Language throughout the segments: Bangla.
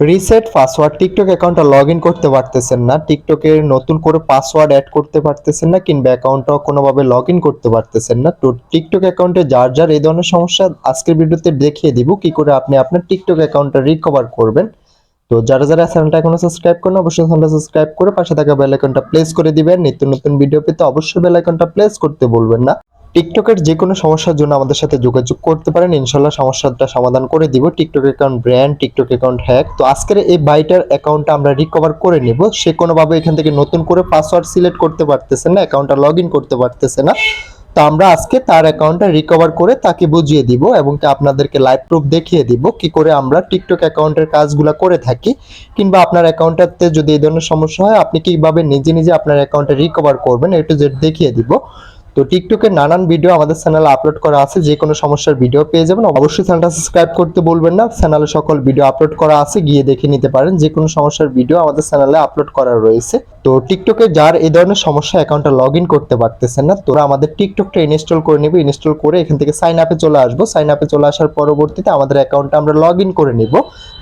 রিসেট পাসওয়ার্ড টিকটক অ্যাকাউন্টটা লগ ইন করতে পারতেছেন না। টিকটকের নতুন করে পাসওয়ার্ড অ্যাড করতে পারতেছেন না, কিংবা অ্যাকাউন্টটাও কোনোভাবে লগ ইন করতে পারতেছেন না। তো টিকটক অ্যাকাউন্টে যার যার এই ধরনের সমস্যা, আজকের ভিডিওতে দেখিয়ে দিব কি করে আপনি আপনার টিকটক অ্যাকাউন্টটা রিকভার করবেন। তো যারা যারা চ্যানেলটা এখনও সাবস্ক্রাইব করেন অবশ্যই চ্যানেলটা সাবস্ক্রাইব করে পাশে থাকা বেল আইকনটা প্লেস করে দিবেন। নিত্য নতুন ভিডিও পেতে অবশ্যই বেল আইকনটা প্লেস করতে বলবেন না। টিকটকের যে কোনো সমস্যার জন্য আমাদের সাথে যোগাযোগ করতে পারেন। ইনশাল্লাহ সমস্যাটা সমাধান করে দিব। TikTok account brand TikTok account hack তো আজকের এই বাইটার অ্যাকাউন্টটা আমরা রিকভার করে নিব। সে কোনোভাবে এখান থেকে নতুন করে পাসওয়ার্ড সিলেক্ট করতে পারতেছে না অ্যাকাউন্টটা লগ ইন করতে পারতেছে না। তো আমরা আজকে তার অ্যাকাউন্টটা রিকভার করে তাকে বুঝিয়ে দিব এবং আপনাদেরকে লাইভ প্রুফ দেখিয়ে দিব কি করে আমরা টিকটক অ্যাকাউন্টের কাজগুলো করে থাকি। কিংবা আপনার অ্যাকাউন্টটাতে যদি এই ধরনের সমস্যা হয়, আপনি কীভাবে নিজে নিজে আপনার অ্যাকাউন্টটা রিকভার করবেন একটু জেড দেখিয়ে দিব। তো টিকটকে নানান ভিডিও আমাদের চ্যানেলে আপলোড করা আছে, যে কোনো সমস্যার ভিডিও পেয়ে যাবেন। অবশ্যই চ্যানেলটা সাবস্ক্রাইব করতে বলবেন না চ্যানেলে সকল ভিডিও আপলোড করা আছে, গিয়ে দেখে নিতে পারেন। যে কোনো সমস্যার ভিডিও আমাদের চ্যানেলে আপলোড করা রয়েছে। তো টিকটকে যার এই ধরনের সমস্যা অ্যাকাউন্টটা লগ ইন করতে পারতেছেন না তোরা আমাদের টিকটকটা ইনস্টল করে নিব। ইনস্টল করে এখান থেকে সাইন আপে চলে আসব। সাইন আপে চলে আসার পরবর্তীতে আমাদের অ্যাকাউন্টটা আমরা লগ ইন করে নিব।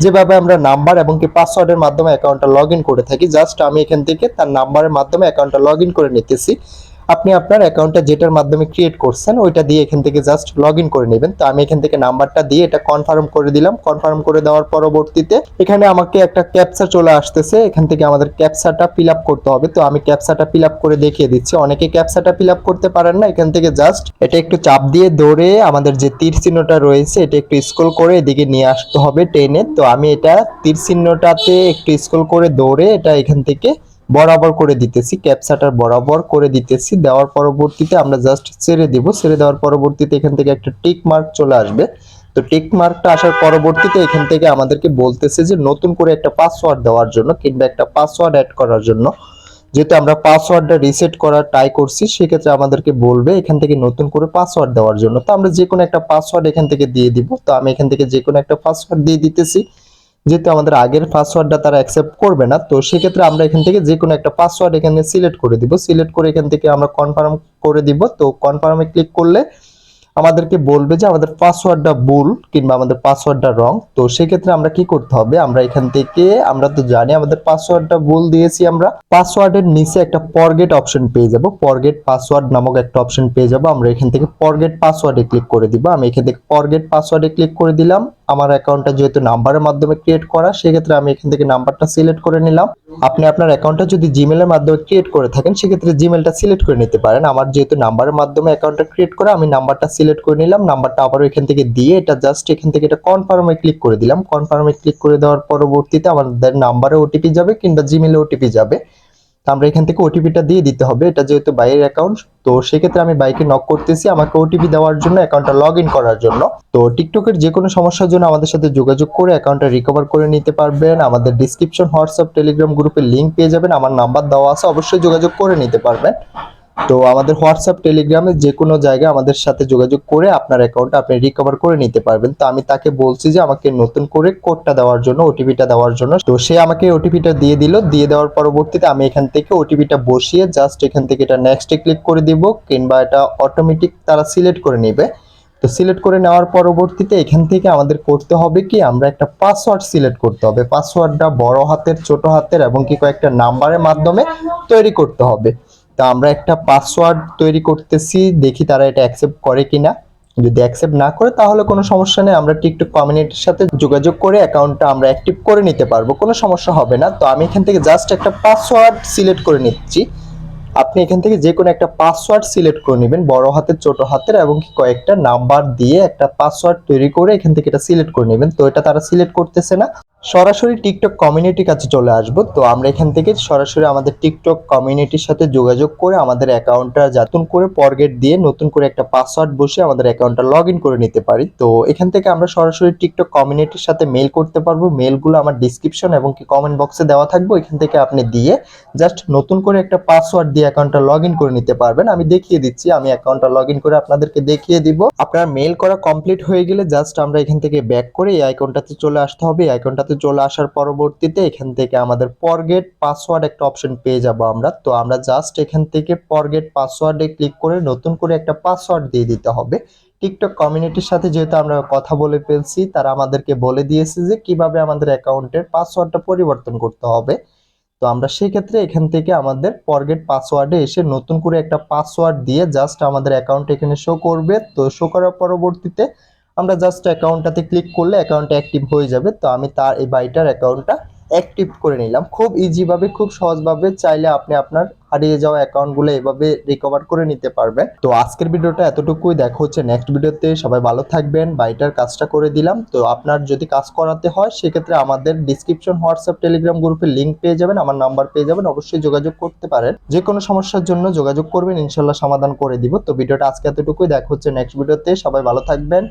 যেভাবে আমরা নাম্বার এবং কি পাসওয়ার্ডের মাধ্যমে অ্যাকাউন্টটা লগ ইন করে থাকি জাস্ট আমি এখান থেকে তার নাম্বারের মাধ্যমে অ্যাকাউন্টটা লগ ইন করে নিতেছি। আপনি আপনার অ্যাকাউন্টটা যেটার মাধ্যমে ক্রিয়েট করছেন, ওইটা দিয়ে এখান থেকে জাস্ট লগ করে নেবেন। তো আমি এখান থেকে নাম্বারটা দিয়ে এটা কনফার্ম করে দিলাম। কনফার্ম করে দেওয়ার পরবর্তীতে এখানে আমাকে একটা ক্যাপচা চলে আসতেছে। এখান থেকে আমাদের ক্যাপচাটা ফিল করতে হবে। তো আমি ক্যাপচাটা ফিল করে দেখিয়ে দিচ্ছি। অনেকে ক্যাপচাটা ফিল করতে পারেন না। এখান থেকে জাস্ট এটা একটু চাপ দিয়ে দৌড়ে আমাদের যে তীর চিহ্নটা রয়েছে, এটা একটু স্ক্রল করে এদিকে নিয়ে আসতে হবে টেনে। তো আমি এটা তীর চিহ্নটাতে একটু স্ক্রল করে দৌড়ে এটা এখান থেকে বরাবর করে দিতেছি ক্যাপসাটার বরাবর করে দিতেছি। দেওয়ার পরবর্তীতে আমরা জাস্ট ছেড়ে দিব। ছেড়ে দেওয়ার পরবর্তীতে এখান থেকে একটা টিক মার্ক চলে আসবে। তো টিক মার্কটা আসার পরবর্তীতে এখান থেকে আমাদেরকে বলতেছে যে নতুন করে একটা পাসওয়ার্ড দেওয়ার জন্য কিংবা একটা পাসওয়ার্ড অ্যাড করার জন্য। যেহেতু আমরা পাসওয়ার্ডটা রিসেট করার ট্রাই করছি, সেক্ষেত্রে আমাদেরকে বলবে এখান থেকে নতুন করে পাসওয়ার্ড দেওয়ার জন্য। তো আমরা যে কোনো একটা পাসওয়ার্ড এখান থেকে দিয়ে দিব। তো আমি এখান থেকে যে কোনো একটা পাসওয়ার্ড দিয়ে দিতেছি। যেহেতু আমাদের আগের পাসওয়ার্ডটা তারা অ্যাকসেপ্ট করবে না, তো সেক্ষেত্রে আমরা এখান থেকে যে কোনো একটা পাসওয়ার্ড এখানে সিলেক্ট করে দিব। সিলেক্ট করে এখান থেকে আমরা কনফার্ম করে দিব। তো কনফার্মে ক্লিক করলে আমাদেরকে বলবে যে আমাদের পাসওয়ার্ডটা ভুল কিংবা আমাদের পাসওয়ার্ডটা রং তো সেক্ষেত্রে আমরা কি করতে হবে? আমরা এখান থেকে, আমরা তো জানি আমাদের পাসওয়ার্ডটা ভুল দিয়েছি আমরা। পাসওয়ার্ডের নিচে একটা ফরগেট অপশন পেয়ে যাব। ফরগেট পাসওয়ার্ড নামক একটা অপশন পেয়ে যাব। আমরা এখান থেকে ফরগেট পাসওয়ার্ডে ক্লিক করে দিব। আমি এখান থেকে ফরগেট পাসওয়ার্ডে ক্লিক করে দিলাম। আমার অ্যাকাউন্টটা যেহেতু নাম্বারের মাধ্যমে ক্রিয়েট করা, সেক্ষেত্রে আমি এখান থেকে নাম্বারটা সিলেক্ট করে নিলাম। আপনি আপনার অ্যাকাউন্টটা যদি জিমেলের মাধ্যমে ক্রিয়েট করে থাকেন, সেক্ষেত্রে জিমেলটা সিলেক্ট করে নিতে পারেন। আমার যেহেতু নাম্বারের মাধ্যমে অ্যাকাউন্টটা ক্রিয়েট করা, আমি নাম্বারটা সিলেক্ট করে নিলাম নাম্বারটা আবার এখান থেকে দিয়ে এটা জাস্ট এখান থেকে এটা কনফার্মে ক্লিক করে দিলাম। কনফার্মে ক্লিক করে দেওয়ার পরবর্তীতে আমাদের নাম্বারে ওটিপি যাবে কিংবা জিমেলে ওটিপি যাবে। তো আমরা এখান থেকে ওটিপিটা দিয়ে দিতে হবে। এটা যেহেতু বাইরের অ্যাকাউন্ট তো সেক্ষেত্রে আমি বাইকে নক করতেছি আমাকে ওটিপি দেওয়ার জন্য অ্যাকাউন্টটা লগ ইন করার জন্য। তো টিকটকের যে কোনো সমস্যার জন্য আমাদের সাথে যোগাযোগ করে অ্যাকাউন্টটা রিকভার করে নিতে পারবেন। আমাদের ডিসক্রিপশন হোয়াটসঅ্যাপ টেলিগ্রাম গ্রুপের লিঙ্ক পেয়ে যাবেন। আমার নাম্বার দেওয়া আছে, অবশ্যই যোগাযোগ করে নিতে পারবেন। তো আমাদের হোয়াটসঅ্যাপ, টেলিগ্রামে যে কোনো জায়গায় আমাদের সাথে যোগাযোগ করে আপনার অ্যাকাউন্টটা আপনি রিকভার করে নিতে পারবেন। তো আমি তাকে বলছি যে আমাকে নতুন করে কোডটা দেওয়ার জন্য ওটিপিটা দেওয়ার জন্য। তো সে আমাকে ওটিপিটা দিয়ে দিল। দিয়ে দেওয়ার পরবর্তীতে আমি এখান থেকে ওটিপিটা বসিয়ে জাস্ট এখান থেকে এটা নেক্সটে ক্লিক করে দিব, কিংবা এটা অটোমেটিক তারা সিলেক্ট করে নেবে। তো সিলেক্ট করে নেওয়ার পরবর্তীতে এখান থেকে আমাদের করতে হবে কি, আমরা একটা পাসওয়ার্ড সিলেক্ট করতে হবে। পাসওয়ার্ডটা বড় হাতের, ছোট হাতের, এবং কি কয়েকটা নাম্বারের মাধ্যমে তৈরি করতে হবে। তা আমরা একটা পাসওয়ার্ড তৈরি করতেছি, দেখি তারা এটা অ্যাকসেপ্ট করে কিনা। যদি অ্যাকসেপ্ট না করে, তাহলে কোনো সমস্যা নেই। আমরা টিকটক কমিউনিটির সাথে যোগাযোগ করে অ্যাকাউন্টটা আমরা অ্যাক্টিভ করে নিতে পারব। কোনো সমস্যা হবে না। তো আমি এখান থেকে জাস্ট একটা পাসওয়ার্ড সিলেক্ট করে নিচ্ছি। আপনি এখান থেকে যে কোনো একটা পাসওয়ার্ড সিলেক্ট করে নেবেন, বড় হাতের, ছোট হাতের, এবং কয়েকটা নাম্বার দিয়ে একটা পাসওয়ার্ড তৈরি করে এখান থেকে এটা সিলেক্ট করে নেবেন। তো এটা তারা সিলেক্ট করতেছে না। সরাসরি টিকটক কমিউনিটির কাছে চলে আসব। তো আমরা এখান থেকে সরাসরি আমাদের টিকটক কমিউনিটির সাথে যোগাযোগ করে আমাদের অ্যাকাউন্টটা নতুন করে পরগেট দিয়ে নতুন করে একটা পাসওয়ার্ড বসে আমাদের অ্যাকাউন্টটা লগ ইন করে নিতে পারি। তো এখান থেকে আমরা সরাসরি টিকটক কমিউনিটির সাথে মেল করতে পারব। মেলগুলো আমার ডিসক্রিপশন এবং কি কমেন্ট বক্সে দেওয়া থাকব। এখান থেকে আপনি দিয়ে জাস্ট নতুন করে একটা পাসওয়ার্ড দিয়ে অ্যাকাউন্টটা লগ ইন করে নিতে পারবেন। আমি দেখিয়ে দিচ্ছি, আমি অ্যাকাউন্টটা লগ ইন করে আপনাদেরকে দেখিয়ে দিব। আপনার মেল করা কমপ্লিট হয়ে গেলে জাস্ট আমরা এখান থেকে ব্যাক করে এই আইকনটাতে চলে আসতে হবে। এই আইকনটাতে ভিডিওতে চলে আসার পরবর্তীতে এখান থেকে আমাদের পরগেট পাসওয়ার্ড একটা অপশন পেয়ে যাব আমরা। তো আমরা জাস্ট এখান থেকে পরগেট পাসওয়ার্ডে ক্লিক করে নতুন করে একটা পাসওয়ার্ড দিয়ে দিতে হবে। টিকটক কমিউনিটির সাথে যেহেতু আমরা কথা বলে ফেলছি, তারা আমাদেরকে বলে দিয়েছে যে কীভাবে আমাদের অ্যাকাউন্টের পাসওয়ার্ডটা পরিবর্তন করতে হবে। তো আমরা সেই ক্ষেত্রে এখান থেকে আমাদের ফরগেট পাসওয়ার্ডে এসে নতুন করে একটা পাসওয়ার্ড দিয়ে জাস্ট আমাদের অ্যাকাউন্ট এখানে শো করবে। তো শো করার পরবর্তীতে আমরা জাস্ট অ্যাকাউন্টটাতে ক্লিক করলে অ্যাকাউন্টটা অ্যাক্টিভ হয়ে যাবে। তো আমি তার এই বাইটার অ্যাকাউন্টটা অ্যাক্টিভ করে নিলাম। খুব ইজিভাবে খুব সহজভাবে চাইলে আপনি আপনার হারিয়ে যাওয়া অ্যাকাউন্টগুলো এভাবে রিকভার করে নিতে পারবেন। তো আজকের ভিডিওটা এতটুকুই। দেখা হচ্ছে নেক্সট ভিডিওতে। সবাই ভালো থাকবেন। বাইটার কাজটা করে দিলাম। তো আপনার যদি কাজ করাতে হয়, সেক্ষেত্রে আমাদের ডিসক্রিপশন হোয়াটসঅ্যাপ টেলিগ্রাম গ্রুপে লিঙ্ক পেয়ে যাবেন। আমার নাম্বার পেয়ে যাবেন। অবশ্যই যোগাযোগ করতে পারেন। যে কোনো সমস্যার জন্য যোগাযোগ করবেন। ইনশাল্লাহ সমাধান করে দিব। তো ভিডিওটা আজকে এতটুকুই। দেখা হচ্ছে নেক্সট ভিডিওতে। সবাই ভালো থাকবেন।